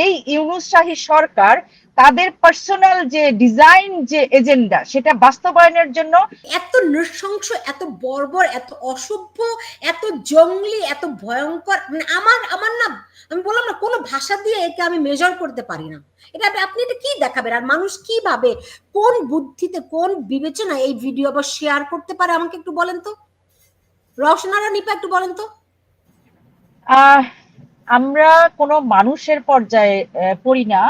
এই ইউনুস শাহী সরকার তাদের পার্সোনাল যে ডিজাইন যে এজেন্ডা সেটা বাস্তবায়নের জন্য এত নৃশংস এত বর্বর এত অসভ্য এত জঙ্গলি এত ভয়ঙ্কর মানে আমার আমার না আমি বললাম না কোনো ভাষা দিয়ে একে আমি মেজার করতে পারি না। এটা আপনি- এটা কি দেখাবেন? আর মানুষ কীভাবে কোন বুদ্ধিতে কোন বিবেচনা এই ভিডিও আবার শেয়ার করতে পারে? আমাকে একটু বলেন তো। রওশনারা নিপা একটু বলেন তো। আহ আমরা কোনো মানুষের পর্যায়ে পড়ি না।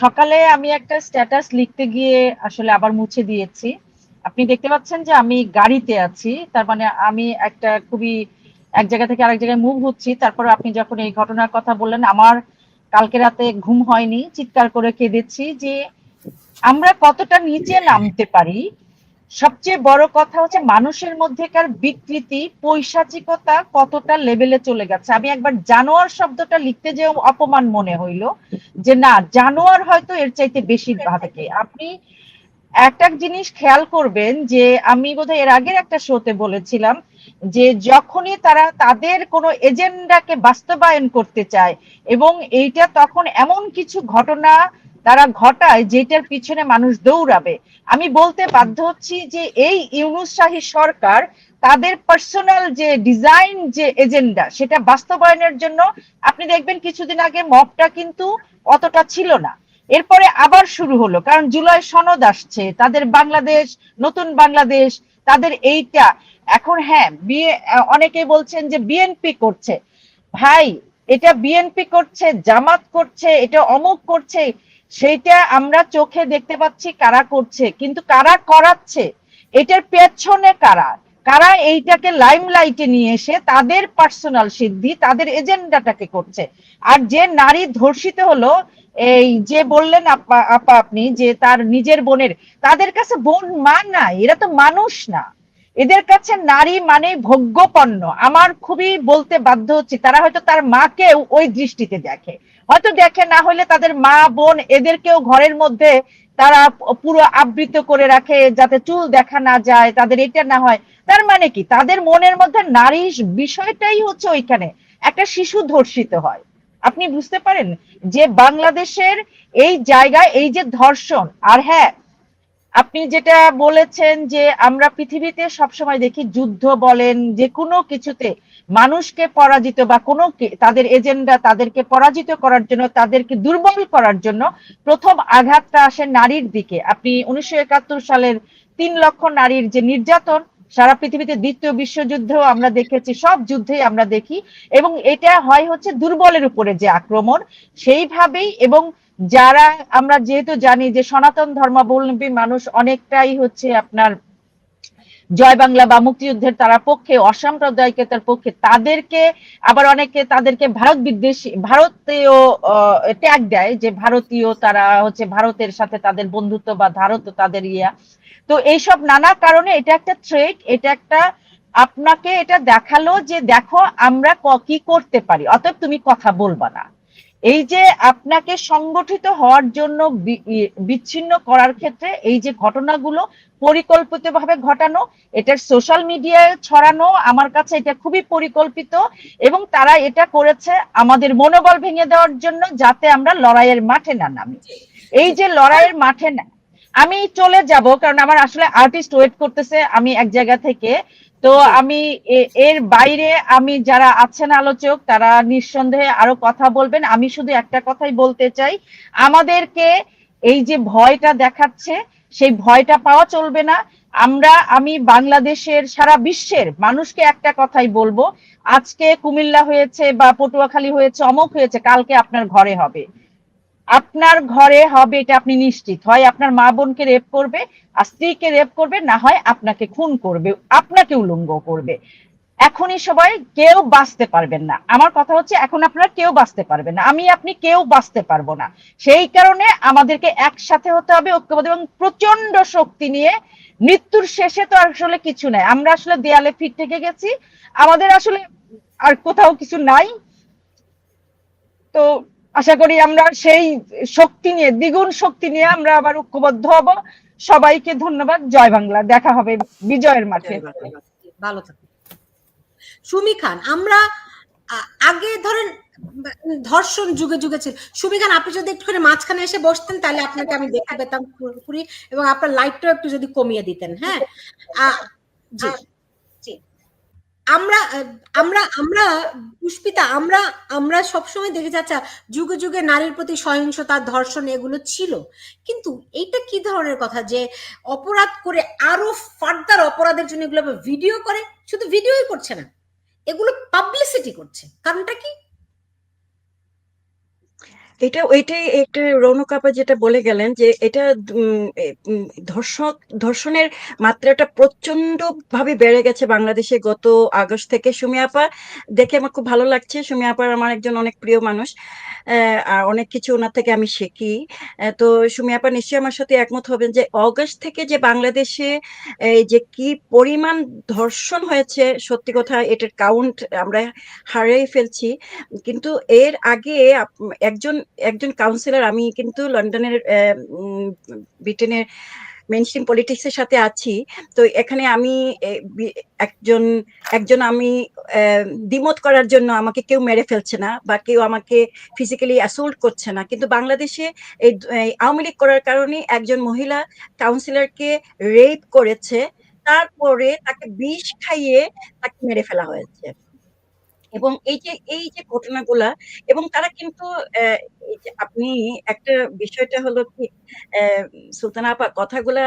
সকালে আমি একটা স্ট্যাটাস লিখতে গিয়ে আসলে আবার মুছে দিয়েছি। আপনি দেখতে পাচ্ছেন যে আমি গাড়িতে আছি, তার মানে আমি একটা খুবই এক জায়গা থেকে আরেক জায়গায় মুভ হচ্ছি। তারপর আপনি যখন এই ঘটনার কথা বললেন, আমার কালকে রাতে ঘুম হয়নি, চিৎকার করে কেঁদেছি যে আমরা কতটা নিচে নামতে পারি সবচেয়ে বড় কথা হচ্ছে মানুষের মধ্যেকার বিকৃতি, পৈশাচিকতা কতটা লেভেলে চলে গেছে। আমি একবার জানোয়ার শব্দটা লিখতে যে অপমান মনে হইল যে না, জানোয়ার হয়তো এর চাইতে বেশি থাকে আপনি একটা জিনিস খেয়াল করবেন যে আমি বোধহয় এর আগের একটা শোতে বলেছিলাম যে যখনই তারা তাদের কোনো এজেন্ডাকে বাস্তবায়ন করতে চায় এবং এইটা তখন এমন কিছু ঘটনা তারা ঘটায় যেটার পিছনে মানুষ দৌড়াবে। আমি বলতে বাধ্য হচ্ছি যে এই ইউনুস শাহী সরকার তাদের পার্সোনাল যে ডিজাইন যে এজেন্ডা সেটা বাস্তবায়নের জন্য আপনি দেখবেন কিছুদিন আগে মবটা কিন্তু অতটা ছিল না। এরপরে আবার শুরু হলো, কারণ জুলাই সনদ আসছে, তাদের বাংলাদেশ, নতুন বাংলাদেশ, তাদের এইটা। এখন হ্যাঁ বিয়ে অনেকে বলছেন যে বিএনপি করছে। ভাই, এটা বিএনপি করছে, জামাত করছে, এটা অমুক করছে সেইটা আমরা চোখে দেখতে পাচ্ছি কারা করছে, কিন্তু কারা করাচ্ছে? এটার পেছনে কারা? কারা এইটাকে লাইমলাইটে নিয়ে এসে তাদের পার্সোনাল সিদ্ধি, তাদের এজেন্ডাটাকে করছে? আর যে নারী ধর্ষিত হলো, এই যে বললেন আপা আপা আপনি যে তার নিজের বোনের, তাদের কাছে বোন মা না এরা তো মানুষ না। এদের কাছে নারী মানে ভোগ্যপণ্য। আমার খুবই বলতে বাধ্য হচ্ছি, তারা হয়তো তার মাকে ওই দৃষ্টিতে দেখে। হয়তো দেখে না হলে তাদের মা, বোন এদেরকেও ঘরের মধ্যে তারা পুরো আবৃত করে রাখে যাতে চুল দেখা না যায়, তাদের এটা না হয়। তার মানে কি? তাদের মনের মধ্যে নারী বিষয়টাই হচ্ছে ওইখানে। একটা শিশু ধর্ষিত হয়। আপনি বুঝতে পারেন? যে বাংলাদেশের এই জায়গায়, এই যে ধর্ষণ, আর হ্যাঁ আপনি যেটা বলেছেন যে আমরা পৃথিবীতে সবসময় দেখি, যুদ্ধ বলেন যে কোনো কিছুতে মানুষকে পরাজিত বা কোনো তাদের এজেন্ডা তাদেরকে পরাজিত করার জন্য, তাদেরকে দুর্বল করার জন্য প্রথম আঘাতটা আসে নারীর দিকে। আপনি উনিশশো একাত্তর সালের তিন লক্ষ নারীর যে নির্যাতন, সারা পৃথিবীতে দ্বিতীয় বিশ্বযুদ্ধেও আমরা দেখেছি, সব যুদ্ধেই আমরা দেখি, এবং এটা হয় হচ্ছে দুর্বলের উপরে যে আক্রমণ, সেইভাবেই এবং যারা, আমরা যেহেতু জানি যে সনাতন ধর্মাবলম্বী মানুষ অনেকটাই হচ্ছে আপনার জয় বাংলা বা মুক্তিযুদ্ধের তারা পক্ষে অসাম্প্রদায়িকতার পক্ষে, তাদেরকে আবার অনেকে তাদেরকে ভারত বিদ্বেষী ভারতীয় ট্যাগ দেয় যে ভারতীয় তারা হচ্ছে ভারতের সাথে তাদের বন্ধুত্ব বা ভারত তাদের ইয়া। তো এইসব নানা কারণে এটা একটা থ্রেট এটা একটা আপনাকে এটা দেখাল যে দেখো আমরা কি করতে পারি। অতএব তুমি কথা বলবা না। এই যে আপনাকে সংগঠিত হওয়ার জন্য বিচ্ছিন্ন করার ক্ষেত্রে এই যে ঘটনাগুলো পরিকল্পিতভাবে ঘটানো, এটার সোশ্যাল মিডিয়ায় ছড়ানো, আমার কাছে এটা খুবই পরিকল্পিত এবং তারা এটা করেছে আমাদের মনোবল ভেঙে দেওয়ার জন্য যাতে আমরা লড়াইয়ের মাঠে না নামি। এই যে লড়াইয়ের মাঠে না, আমি চলে যাব, কারণ আমার আসলে আর্টিস্ট ওয়েট করতেছে, আমি এক জায়গা থেকে তো আমি এর বাইরে আমি যারা আছেন আলোচক, তারা নিঃসন্দেহে আরও কথা বলবেন। আমি শুধু একটা কথাই বলতে চাই। আমাদেরকে এই যে ভয়টা দেখাচ্ছে, সেই ভয়টা পাওয়া চলবে না। আমরা, আমি বাংলাদেশের সারা বিশ্বের মানুষকে একটা কথাই বলব। আজকে কুমিল্লা হয়েছে বা পটুয়াখালী হয়েছে, অমক হয়েছে, কালকে আপনার ঘরে হবে। আপনার ঘরে হবে এটা আপনি নিশ্চিত। হয় আপনার মা বোনকে রেপ করবে, আর স্ত্রীকে রেপ করবে, না হয় আপনাকে খুন করবে, আপনাকে উলঙ্গ করবে। এখনই সবাই কেউ বাঁচতে পারবেন না। আমার কথা হচ্ছে, এখন আপনারা কেউ বাঁচতে পারবেন না। আমি, আপনি কেউ বাঁচতে পারব না। সেই কারণে আমাদেরকে একসাথে হতে হবে ঐক্যবদ্ধ এবং প্রচণ্ড শক্তি নিয়ে মৃত্যুর শেষে তো আসলে কিছু নাই। আমরা আসলে দেয়ালে ফিট থেকে গেছি। আমাদের আসলে আর কোথাও কিছু নাই। তো আশা করি আমরা সেই শক্তি নিয়ে দ্বিগুণ শক্তি নিয়ে আমরা আবার ঐক্যবদ্ধ হব। সবাইকে ধন্যবাদ। জয় বাংলা। দেখা হবে বিজয়ের মাঠে। ভালো থাকুন। সুমি খান আমরা আগে ধরেন ধর্ষণ যুগে যুগে ছিল। সুমি খান আপনি যদি একটুখানি মাঝখানে এসে বসতেন তাহলে আপনাকে আমি দেখতে পেতাম পুরোপুরি এবং আপনার লাইটটাও একটু যদি কমিয়ে দিতেন হ্যাঁ? জি। আমরা আমরা আমরা, পুষ্পিতা, আমরা আমরা সবসময় দেখে যাচ্ছি যুগে যুগে নারীর প্রতি সহিংসতা, ধর্ষণ এগুলো ছিল। কিন্তু এইটা কি ধরনের কথা যে অপরাধ করে আরও ফার্দার অপরাধের জন্য এগুলো ভিডিও করে? শুধু ভিডিওই করছে না। এগুলো পাবলিসিটি করছে। কারণটা কি? এটা ওইটাই একটা রৌনক আপা যেটা বলে গেলেন যে এটা ধর্ষক, ধর্ষণের মাত্রাটা প্রচণ্ড ভাবে বেড়ে গেছে বাংলাদেশে গত আগস্ট থেকে। সুমি আপা দেখে আমার খুব ভালো লাগছে। সুমি আমার একজন অনেক প্রিয় মানুষ আর অনেক কিছু ওনার থেকে আমি শিখি। তো সুমি আপা নিশ্চয়ই আমার সাথে একমত হবেন যে অগস্ট থেকে যে বাংলাদেশে এই যে কি পরিমাণ ধর্ষণ হয়েছে, সত্যি কথা এটার কাউন্ট আমরা হারিয়ে ফেলছি। কিন্তু এর আগে একজন একজন কাউন্সিলর আমি কিন্তু লন্ডনের ব্রিটেনের মেনস্ট্রিম পলিটিক্স এর সাথে আছি। তো এখানে আমি একজন একজন আমি দ্বিমত করার জন্য আমাকে কেউ মেরে ফেলছে না বা কেউ আমাকে ফিজিক্যালি অ্যাসল্ট করছে না। কিন্তু বাংলাদেশে এই আওয়ামী লীগ করার কারণে একজন মহিলা কাউন্সিলরকে রেপ করেছে, তারপরে তাকে বিষ খাইয়ে তাকে মেরে ফেলা হয়েছে। এবং এই যে এই যে ঘটনাগুলা, এবং তারা কিন্তু আপনি একটা বিষয়টা হলো কি সুলতানা আপা কথাগুলা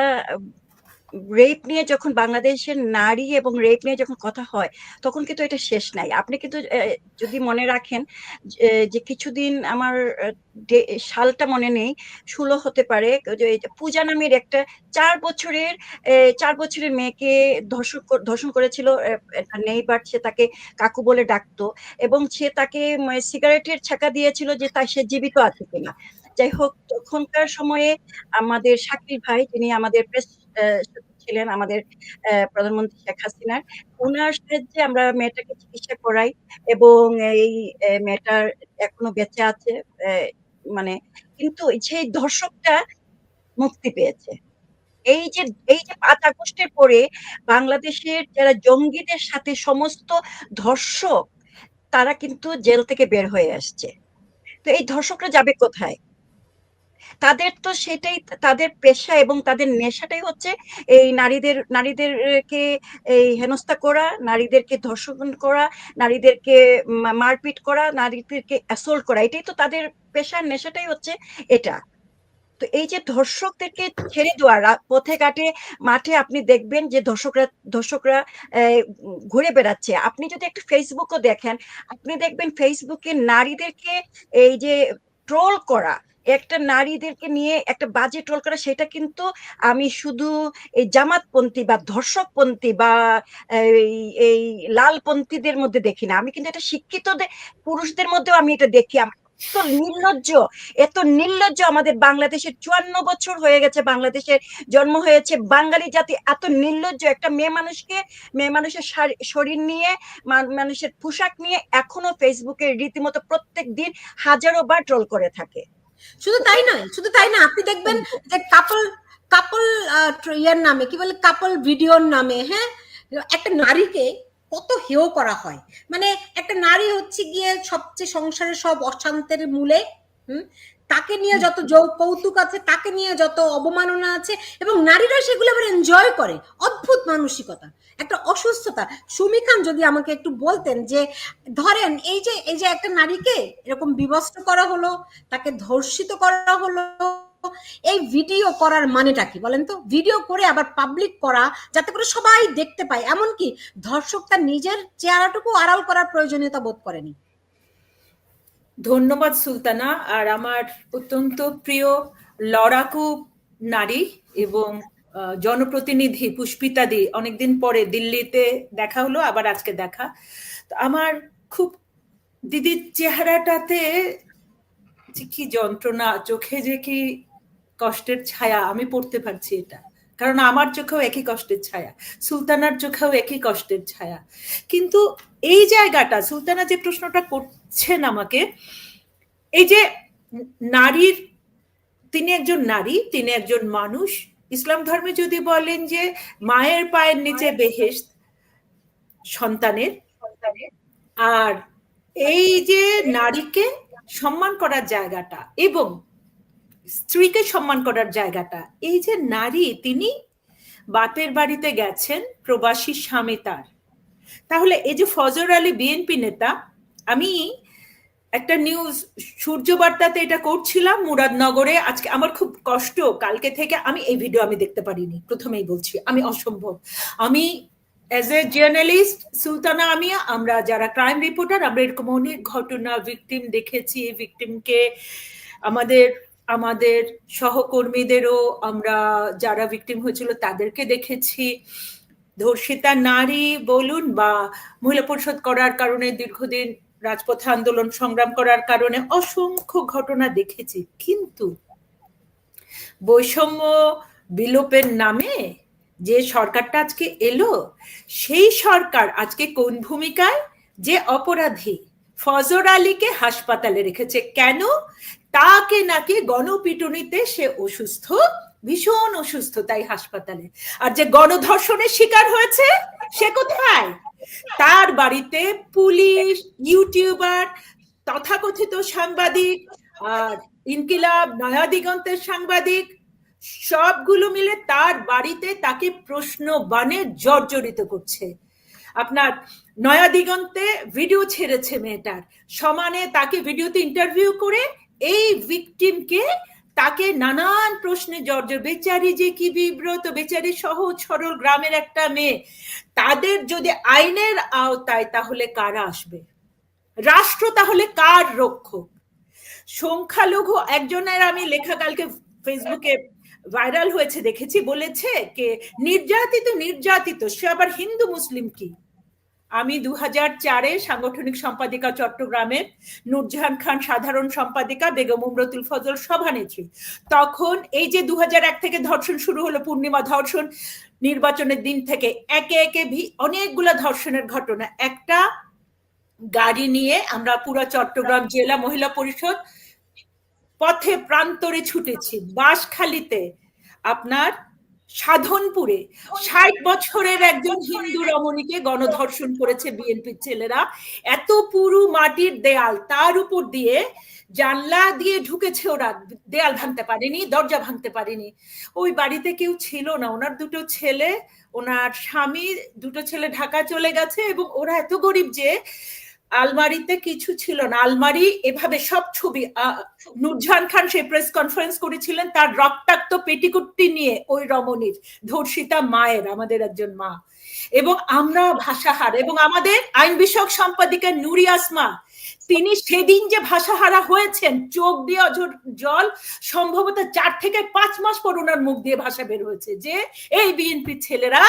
রেপ নিয়ে যখন বাংলাদেশের নারী এবং রেপ নিয়ে যখন কথা হয়, তখন কিন্তু এটা শেষ নাই। আপনি কিন্তু যদি মনে রাখেন যে- কিছুদিন আমার সালটা মনে নেই, ষোলো হতে পারে পূজা নামের একটা চার বছরের চার বছরের মেয়েকে ধর্ষণ ধর্ষণ করেছিল নেই নেইবার সে তাকে কাকু বলে ডাকতো এবং সে তাকে সিগারেটের ছাকা দিয়েছিল যে তা সে জীবিত আছে কিনা। যাই হোক, তখনকার সময়ে আমাদের শাকিল ভাই তিনি আমাদের প্রেস ছিলেন আমাদের প্রধানমন্ত্রী শেখ হাসিনার। ওনার সাহায্যে আমরা মেয়েটাকে চিকিৎসা করাই এবং এই মেয়েটার এখনও বেঁচে আছে মানে কিন্তু সেই ধর্ষকটা মুক্তি পেয়েছে। এই যে এই যে পাঁচ আগস্টের পরে বাংলাদেশের যারা জঙ্গিদের সাথে সমস্ত ধর্ষক, তারা কিন্তু জেল থেকে বের হয়ে আসছে। তো এই ধর্ষকরা যাবে কোথায়? তাদের তো সেটাই, তাদের পেশা এবং তাদের নেশাটাই হচ্ছে এই নারীদের, নারীদেরকে এই হেনস্থা করা, নারীদেরকে ধর্ষণ করা, নারীদেরকে মারপিট করা, নারীদেরকে অ্যাসল্ট করা। এটাই তো তাদের পেশার নেশাটাই হচ্ছে এটা। তো এই যে ধর্ষকদেরকে ছেড়ে দেওয়া পথে ঘাটে, মাঠে আপনি দেখবেন যে ধর্ষকরা ধর্ষকরা ঘুরে বেড়াচ্ছে। আপনি যদি একটু ফেসবুকও দেখেন, আপনি দেখবেন ফেসবুকে নারীদেরকে এই যে ট্রোল করা একটা নারীদেরকে নিয়ে একটা বাজে ট্রোল করা, সেটা কিন্তু আমি শুধু এই জামাতপন্থী বা ধর্ষকপন্থী বা এই এই লালপন্থীদের মধ্যে দেখি না। আমি কিন্তু এটা শিক্ষিত পুরুষদের মধ্যেও আমি এটা দেখি। এত নির্লজ্জ এত নির্লজ্জ আমাদের বাংলাদেশের চুয়ান্ন বছর হয়ে গেছে, বাংলাদেশের জন্ম হয়েছে। বাঙালি জাতি এত নির্লজ্জ, একটা মেয়ে মানুষকে, মেয়ে মানুষের শারী- শরীর নিয়ে মানুষের পোশাক নিয়ে এখনও ফেসবুকে রীতিমতো প্রত্যেক দিন হাজারো বার ট্রোল করে থাকে। শুধু তাই নয়, শুধু তাই না, আপনি দেখবেন যে কাপল কাপল ইয়ার নামে, কি বলে কাপল ভিডিওর নামে হ্যাঁ? একটা নারীকে কত হেয় করা হয়। মানে একটা নারী হচ্ছে গিয়ে সবচেয়ে সংসারের সব অশান্তের মূলে, হুম? তাকে নিয়ে যত কৌতুক আছে, তাকে নিয়ে যত অবমাননা আছে এবং নারীরা সেগুলো আবার এনজয় করে, অদ্ভুত মানসিকতা, একটা অসুস্থতা। সুমি খান যদি আমাকে একটু বলতেন যে, ধরেন এই যে এই যে একটা নারীকে এরকম বিবস্ত্র করা হলো, তাকে ধর্ষিত করা হলো, এই ভিডিও করার মানেটা কি বলেন তো? ভিডিও করে আবার পাবলিক করা, যাতে করে সবাই দেখতে পায়। এমনকি ধর্ষক তার নিজের চেহারাটুকু আড়াল করার প্রয়োজনীয়তা বোধ করেনি। ধন্যবাদ সুলতানা। আর আমার অত্যন্ত প্রিয় লড়াকু নারী এবং জনপ্রতিনিধি পুষ্পিতা দি, অনেকদিন পরে দিল্লিতে দেখা হলো, আবার আজকে দেখা। তো আমার খুব দিদির চেহারাটাতে কি যন্ত্রণা, চোখে যে কি কষ্টের ছায়া, আমি পড়তে পারছি এটা। কারণ আমার চোখেও একই কষ্টের ছায়া সুলতানার চোখেও একই কষ্টের ছায়া। কিন্তু এই জায়গাটা সুলতানা যে প্রশ্নটা করছেন আমাকে এই যে নারীর তিনি একজন নারী তিনি একজন মানুষ ইসলাম ধর্মে যদি বলেন যে মায়ের পায়ের নিচে বেহেশত সন্তানের আর এই যে নারীকে সম্মান করার জায়গাটা এবং স্ত্রীকে সম্মান করার জায়গাটা। এই যে নারী, তিনি বাপের বাড়িতে গেছেন, প্রবাসী স্বামী তার। তাহলে এই যে ফজর আলী বিএনপি নেতা, আমি একটা নিউজ সূর্য বার্তাতে এটা করছিলাম মুরাদনগরে, আজকে আমার খুব কষ্ট, কালকে থেকে আমি এই ভিডিও আমি দেখতে পারিনি, প্রথমেই বলছি, আমি অসম্ভব। আমি as a journalist Sultana Amiya, আমরা যারা ক্রাইম রিপোর্টার আমরা এরকম অনেক ঘটনা ভিকটিম দেখেছি ভিকটিমকে আমাদের আমাদের সহকর্মীদেরও আমরা যারা ভিকটিম হয়েছিল তাদেরকে দেখেছি। ধর্ষিতা নারী বলুন বা মহিলা পরিষদ করার কারণে, দীর্ঘদিন রাজপথে আন্দোলন সংগ্রাম করার কারণে অসংখ্য ঘটনা দেখেছি। কিন্তু বৈষম্য বিলোপের নামে যে সরকারটা আজকে এলো, সেই সরকার আজকে কোন ভূমিকায়? যে অপরাধী ফজর আলীকে হাসপাতালে রেখেছে। কেন? তাকে নাকি গণপিটুনিতে সে অসুস্থ, ভীষণ অসুস্থ তাই হাসপাতালে। আর যে গণধর্ষণের শিকার হয়েছে, সে কোথায়? তার বাড়িতে পুলিশ, ইউটিউবার, তথাকথিত সাংবাদিক, আর ইনকিলাব নয়া দিগন্তের সাংবাদিক, সবগুলো মিলে তার বাড়িতে তাকে প্রশ্ন বানে জর্জরিত করছে। আপনার নয়া দিগন্তে ভিডিও ছেড়েছে মেয়েটার। সমানে তাকে ভিডিওতে ইন্টারভিউ করে এই ভিকটিমকে তাকে নানান প্রশ্নে জর্জর, বেচারি যে কি বিব্রত, বেচারি সহজ সরল গ্রামের একটা মেয়ে, তাদের যদি আইনের আওতায় তাহলে কারা আসবে? রাষ্ট্র তাহলে কার রক্ষক? সংখ্যালঘু একজনের আমি লেখা কালকে ফেসবুকে ভাইরাল হয়েছে, দেখেছি, বলেছে কে, নির্যাতিত নির্যাতিত, সে আবার হিন্দু, মুসলিম কি? আমি দু হাজার চারে সাংগঠনিক সম্পাদিকা চট্টগ্রামের নূরজাহান খান সাধারণ সম্পাদিকা, বেগম উমরতুল ফজল সভানেত্রী। তখন এই যে দু এক থেকে ধর্ষণ শুরু হলো, পূর্ণিমা ধর্ষণ নির্বাচনের দিন থেকে, একে একে অনেকগুলা ধর্ষণের ঘটনা। একটা গাড়ি নিয়ে আমরা পুরো চট্টগ্রাম জেলা মহিলা পরিষদ পথে প্রান্তরে ছুটেছি। বাঁশখালীতে আপনার সাধনপুরে ষাট বছরের একজন হিন্দু রমণীকে গণধর্ষণ করেছে বিএনপির ছেলেরা। এত পুরু মাটির দেয়াল তার উপর দিয়ে জানলা দিয়ে ঢুকেছে ওরা। দেয়াল ভাঙতে পারেনি দরজা ভাঙতে পারেনি। ওই বাড়িতে কেউ ছিল না। ওনার দুটো ছেলে ওনার স্বামী দুটো ছেলে ঢাকা চলে গেছে এবং ওরা এত গরিব যে আলমারিতে কিছু ছিল না। আলমারি এভাবে সব ছবি নুরজাহান খান সেই প্রেস কনফারেন্স করেছিলেন, তার রক্তাক্ত পেটিকুট্টি নিয়ে ওই রমণীর, ধর্ষিতা মায়ের, আমাদের একজন মা। এবং আমরা ভাষাহার, এবং আমাদের আইন বিষয়ক সম্পাদিকা নুরি আসমা তিনি সেদিন যে ভাষাহারা হয়েছেন, চোখ দিয়ে জল, সম্ভবত চার থেকে পাঁচ মাস পর ওনার মুখ দিয়ে ভাষা বের হয়েছে যে, এই বিএনপির ছেলেরা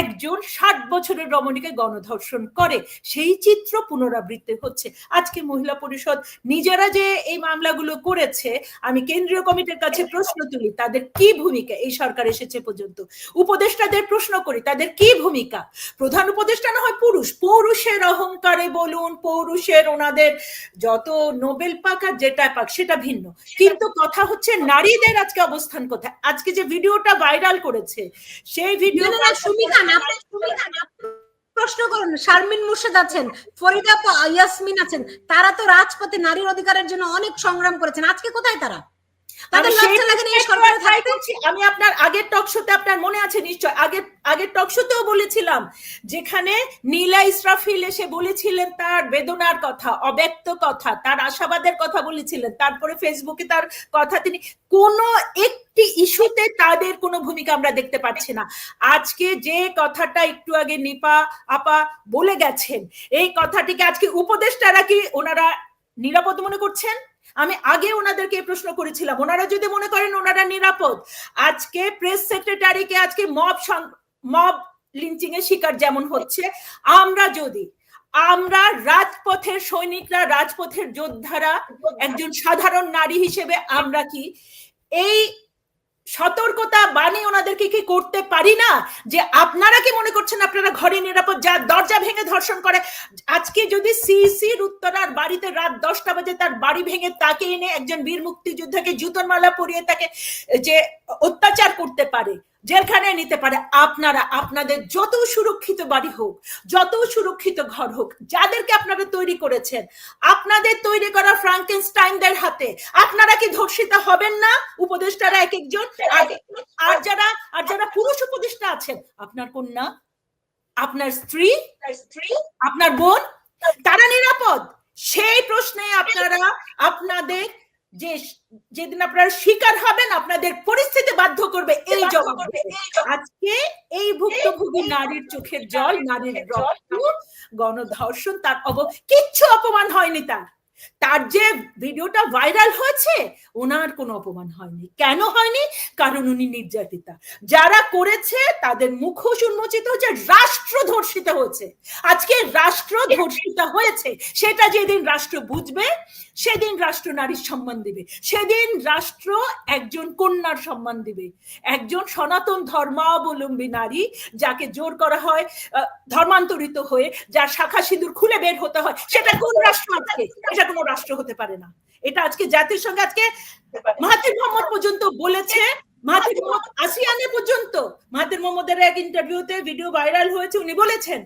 একজন ষাট বছরের রমণীকে গণধর্ষণ করে। সেই চিত্র পুনরাবৃত্তি হচ্ছে। আজকে মহিলা পরিষদ নিজেরা যে এই মামলাগুলো করেছে, আমি কেন্দ্রীয় কমিটির কাছে প্রশ্ন তুলি, তাদের কি ভূমিকা? এই সরকার এসেছে পর্যন্ত। উপদেষ্টাদের প্রশ্ন করি, তাদের কি ভূমিকা? প্রধান উপদেষ্টা না হয় পুরুষ। পৌরুষের অহংকারে বলুন, পৌরুষের ওনাদের যত নোবেল পাক আর যেটা পাক সেটা ভিন্ন। কিন্তু কথা হচ্ছে নারীদের আজকে অবস্থান কোথায়? আজকে যে ভিডিওটা ভাইরাল করেছে সেই ভিডিও প্রশ্ন করুন শারমিন মুর্শেদ আছেন ফরিদা ইয়াসমিন আছেন তারা তো রাজপথে নারীর অধিকারের জন্য অনেক সংগ্রাম করেছেন। আজকে কোথায় তারা? তাদের লজ্জা লাগে না আমি আপনার আগের টক শোতে আপনার মনে আছে নিশ্চয়? আগের আগের টক শোতেও বলেছিলাম যেখানে নীলা ইসরাফিল এসে বলেছিলেন তার বেদনার কথা অব্যক্ত কথা তার আশাবাদের কথা বলেছিলেন তারপরে ফেসবুকে তার কথা তিনি কোন একটি ইস্যুতে তাদের কোনো ভূমিকা আমরা দেখতে পাচ্ছি না। আজকে যে কথাটা একটু আগে নিপা আপা বলে গেছেন এই কথাটিকে আজকে উপদেষ্টারা কি ওনারা নিরাপদ মনে করছেন? আমি আগে ওনাদেরকে প্রশ্ন করেছিলাম। ওনারা যদি মনে করেন ওনারা নিরাপদ, আজকে প্রেস সেক্রেটারিকে আজকে মব মব লিঞ্চিং এর শিকার যেমন হচ্ছে, আমরা যদি, আমরা রাজপথের সৈনিকরা, রাজপথের যোদ্ধারা, একজন সাধারণ নারী হিসেবে আমরা কি, এই সতর্কতা বাণী ওনাদেরকে কি করতে পারি না? যে আপনারা কি মনে করছেন আপনারা ঘরে নিরাপদ? যা দরজা ভেঙে ধর্ষণ করে। আজকে যদি সিসির উত্তরার বাড়িতে রাত দশটা বাজে তার বাড়ি ভেঙে তাকে এনে একজন বীর মুক্তিযোদ্ধাকে জুতোর মালা পরিয়ে তাকে যে অত্যাচার করতে পারে জেলখানায় নিতে পারে আপনারা আপনাদের যত সুরক্ষিত বাড়ি হোক যত সুরক্ষিত ঘর হোক যাদেরকে আপনারা তৈরি করেছেন আপনাদের তৈরি করা ফ্রাঙ্কেনস্টাইনদের হাতে আপনারা কি ধর্ষিত হবেন না? উপদেষ্টারা এক একজন আর- আর যারা আর যারা পুরুষ উপদেষ্টা আছেন আপনার কন্যা আপনার স্ত্রী স্ত্রী আপনার বোন তারা নিরাপদ। সেই প্রশ্নে আপনারা আপনাদের যে যেদিন আপনারা শিকার হবেন আপনাদের পরিস্থিতি বাধ্য করবে এই জবাব আজকে এই ভুক্তভোগী নারীর চোখের জল নারীর রক্ত গণধর্ষণ তার অব কিচ্ছু অপমান হয়নি তার। তার যে ভিডিওটা ভাইরাল হয়েছে ওনার কোনো অপমান হয়নি। কেন হয়নি? কারণ উনি নির্যাতিতা। যারা করেছে তাদের মুখোশ উন্মোচিত হচ্ছে রাষ্ট্র ধর্ষিত হয়েছে। আজকে রাষ্ট্র ধর্ষিত হয়েছে সেটা যেদিন রাষ্ট্র বুঝবে সেদিন রাষ্ট্র নারীর সম্মান দিবে। সেদিন রাষ্ট্র একজন কন্যার সম্মান দিবে। একজন সনাতন ধর্মাবলম্বী নারী যাকে জোর করা হয় ধর্মান্তরিত হয়ে যার শাখা সিঁদুর খুলে বের হতে হয়, সেটা কোন রাষ্ট্র আজকে এটা কোনো রাষ্ট্র হতে পারে না। এটা আজকে জাতির সঙ্গে আজকে মাহাতির মোহাম্মদ পর্যন্ত বলেছে। মাহাতির মোহাম্মদ আসিয়ানে পর্যন্ত। মাহাতির মোহাম্মদের এক ইন্টারভিউতে ভিডিও ভাইরাল হয়েছে, উনি বলেছেন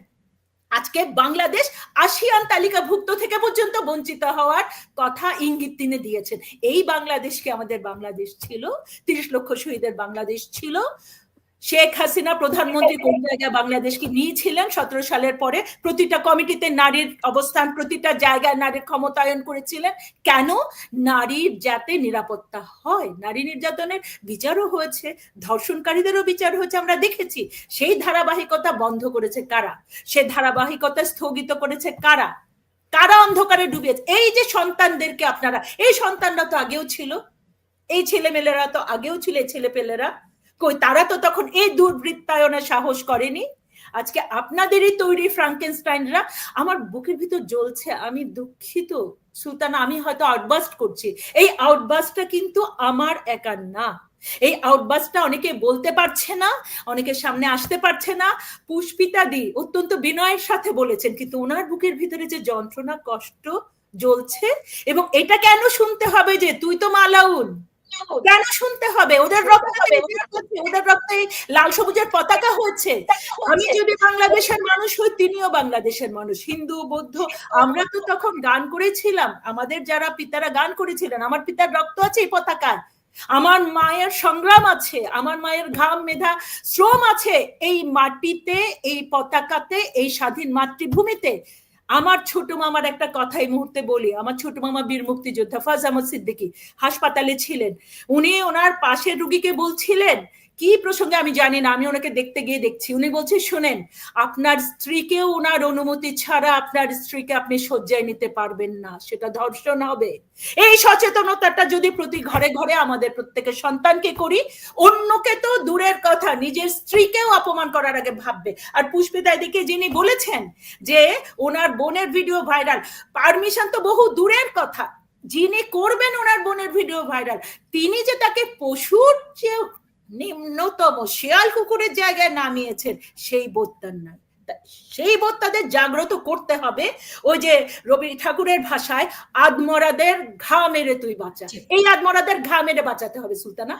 আজকে বাংলাদেশ আসিয়ান তালিকাভুক্ত থেকে পর্যন্ত বঞ্চিত হওয়ার কথা ইঙ্গিত তিনি দিয়েছেন। এই বাংলাদেশকে আমাদের বাংলাদেশ ছিল, তিরিশ লক্ষ শহীদের বাংলাদেশ ছিল। শেখ হাসিনা প্রধানমন্ত্রী কোন জায়গায় বাংলাদেশকে নিয়েছিলেন? সতেরো সালের পরে প্রতিটা কমিটিতে নারীর অবস্থান, প্রতিটা জায়গায় নারীর ক্ষমতায়ন করেছিলেন। কেন? নারীর যাতে নিরাপত্তা হয়, নারী নির্যাতনের বিচারও হয়েছে, ধর্ষণকারীদেরও বিচার হয়েছে, আমরা দেখেছি। সেই ধারাবাহিকতা বন্ধ করেছে কারা? সে ধারাবাহিকতা স্থগিত করেছে কারা? কারা অন্ধকারে ডুবিয়েছে? এই যে সন্তানদেরকে আপনারা, এই সন্তানরা তো আগেও ছিল। এই ছেলেমেয়েরা তো আগেও ছিল, এই ছেলেপেলেরা। কই, তারা তো তখন এই দুর্বৃত্তায়নের সাহস করেনি। আজকে আপনাদেরই তৈরি ফ্রাঙ্কেনস্টাইনরা আমার বুকের ভিতর জ্বলছে, আমি দুঃখিত। সুলতানা, আমি হয়তো আউটবাস্ট করছি। এই আউটবাস্টটা কিন্তু আমার একার না। এই আউটবাসটা অনেকে বলতে পারছে না, অনেকে সামনে আসতে পারছে না। পুষ্পিতা দি অত্যন্ত বিনয়ের সাথে বলেছেন, কিন্তু ওনার বুকের ভিতরে যে যন্ত্রণা, কষ্ট জ্বলছে, এবং এটা কেন শুনতে হবে যে তুই তো মালাউন? কেন শুনতে হবে? ওদের রক্তে ওদের রক্তে লাল সবুজের পতাকা হয়েছে আমি যদি বাংলাদেশের মানুষ হই তিনিও বাংলাদেশের মানুষ। হিন্দু বৌদ্ধ আমরা তো তখন গান করেছিলাম। আমাদের যারা পিতারা গান করেছিলেন আমার পিতার রক্ত আছে এই পতাকায়। আমার মায়ের সংগ্রাম আছে আমার মায়ের ঘাম মেধা শ্রম আছে। এই মাটিতে এই পতাকাতে এই স্বাধীন মাতৃভূমিতে আমার ছোট মামার একটা কথা এই মুহূর্তে বলি, আমার ছোট মামা বীর মুক্তিযোদ্ধা ফাজ আহমদ সিদ্দিকী হাসপাতালে ছিলেন। উনি ওনার পাশের রুগীকে বলছিলেন কি প্রসঙ্গে আমি জানি না, আমি ওনাকে দেখতে গিয়ে দেখছি। উনি বলছে, শোনেন, আপনার স্ত্রীকেও ওনার অনুমতি ছাড়া আপনার স্ত্রীকে আপনি শয্যায় নিতে পারবেন না, সেটা ধর্ষণ হবে। এই সচেতনতাটা যদি প্রতি ঘরে ঘরে আমাদের প্রত্যেকের সন্তানকে করি, অন্যকে তো দূরের কথা, নিজের স্ত্রীকেও অপমান করার আগে ভাববে। আর পুষ্পিতা দিকে যিনি বলেছেন যে, ওনার বোনের ভিডিও ভাইরাল। পারমিশন তো বহু দূরের কথা। যিনি করবেন ওনার বোনের ভিডিও ভাইরাল, তিনি যে তাকে পশুর যে নিম্নতম শেয়াল কুকুরের জায়গায় নামিয়েছেন সেই বোধটার নাই। সেই বোধ তাদের জাগ্রত করতে হবে ওই যে রবি ঠাকুরের ভাষায় আদমরাদের ঘা মেরে তুই বাঁচা। এই আদমরাদের ঘা মেরে বাঁচাতে হবে সুলতানা।